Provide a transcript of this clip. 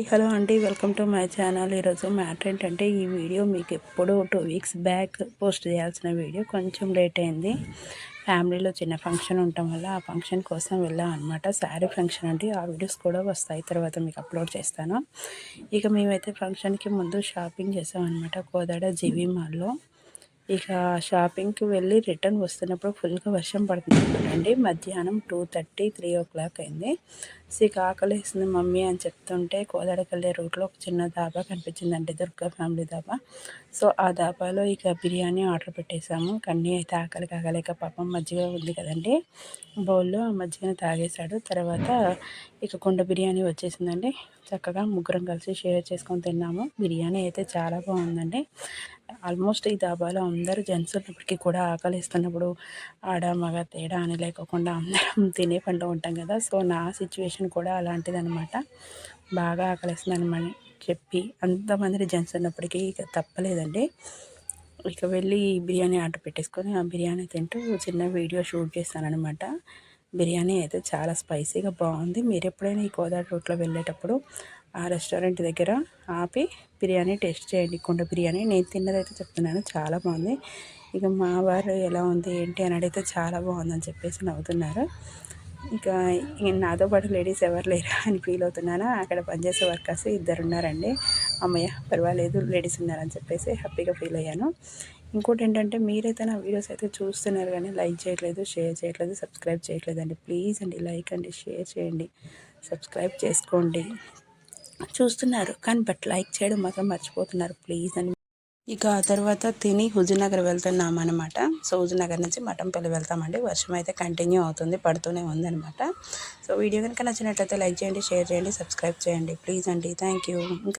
Hi hello అండి welcome to my channel. ఈరోజు matter ఏంటంటే ఈ వీడియో మీకు ఎప్పుడో టూ వీక్స్ బ్యాక్ పోస్ట్ చేయాల్సిన వీడియో. కొంచెం లేట్ అయింది. ఫ్యామిలీలో చిన్న ఫంక్షన్ ఉండటం వల్ల ఆ ఫంక్షన్ కోసం వెళ్ళాం అనమాట శారీ ఫంక్షన్ అండి. ఆ వీడియోస్ కూడా వస్తాయి. తర్వాత మీకు అప్లోడ్ చేస్తాను. ఇక మేమైతే ఫంక్షన్కి ముందు షాపింగ్ చేసాం అనమాట కోదాడ జీవీ మాల్లో. ఇక షాపింగ్కి వెళ్ళి రిటర్న్ వస్తున్నప్పుడు ఫుల్గా వర్షం పడుతుంది మధ్యాహ్నం two thirty three o'clock అయింది. సో ఇక ఆకలిస్తుంది మమ్మీ అని చెప్తుంటే కోదాడకల్లే రూట్లో ఒక చిన్న దాబా కనిపించిందండి దుర్గా ఫ్యామిలీ దాబా. సో ఆ దాబాలో ఇక బిర్యానీ ఆర్డర్ పెట్టేశాము. కన్నీ అయితే ఆకలి కాగలేక పాపం మజ్జిగ ఉంది కదండి. బౌల్లో మజ్జిగని తాగేశాడు. తర్వాత ఇక కుండ బిర్యానీ వచ్చేసిందండి. చక్కగా ముగ్గురం కలిసి షేర్ చేసుకొని తిన్నాము. బిర్యానీ అయితే చాలా బాగుందండి. ఆల్మోస్ట్ ఈ దాబాలో అందరూ జెంట్స్ ఉన్నప్పటికీ కూడా ఆకలిస్తున్నప్పుడు ఆడ మగ తేడా అని లేకోకుండా అందరం తినే పండు ఉంటాం కదా. సో నా సిచ్యువేషన్ కూడా అలాంటిదనమాట బాగా ఆకలిస్తుందని చెప్పి అంతమంది జెంట్స్ ఉన్నప్పటికీ ఇక తప్పలేదండి. ఇక వెళ్ళి బిర్యానీ ఆర్డర్ పెట్టేసుకొని ఆ బిర్యానీ తింటూ చిన్న వీడియో షూట్ చేస్తాననమాట బిర్యానీ అయితే చాలా స్పైసీగా బాగుంది. మీరు ఎప్పుడైనా ఈ గోదావరి రూట్లో వెళ్ళేటప్పుడు ఆ రెస్టారెంట్ దగ్గర ఆపి బిర్యానీ టేస్ట్ చేయండి. కుండ బిర్యానీ నేను తిన్నదైతే చెప్తున్నాను. చాలా బాగుంది. ఇక మా వారు ఎలా ఉంది ఏంటి అని అడిగితే చాలా బాగుందని చెప్పేసి నవ్వుతున్నారు. ఇంకా నాతో పాటు లేడీస్ ఎవరు లేరా అని ఫీల్ అవుతున్నాను? అక్కడ పనిచేసే వర్కర్స్ ఇద్దరు ఉన్నారండి అమ్మయ్య పర్వాలేదు లేడీస్ ఉన్నారని చెప్పేసి హ్యాపీగా ఫీల్ అయ్యాను. ఇంకోటి ఏంటంటే మీరైతే నా వీడియోస్ అయితే చూస్తున్నారు కానీ లైక్ చేయట్లేదు షేర్ చేయట్లేదు సబ్స్క్రైబ్ చేయట్లేదండి. ప్లీజ్ అండి లైక్ అండి షేర్ చేయండి సబ్స్క్రైబ్ చేసుకోండి. చూస్తున్నారు కానీ బట్ లైక్ చేయడం మాత్రం మర్చిపోతున్నారు. ప్లీజ్ అని ఇక ఆ తర్వాత తిని హుజూర్నగర్ వెళ్తున్నాం అనమాట సో హుజూర్నగర్ నుంచి మఠంపల్లి వెళ్తామండి. వర్షం అయితే కంటిన్యూ అవుతుంది పడుతూనే ఉందనమాట సో వీడియో కనుక నచ్చినట్లయితే లైక్ చేయండి షేర్ చేయండి సబ్స్క్రైబ్ చేయండి. ప్లీజ్ అండి థ్యాంక్ యూ.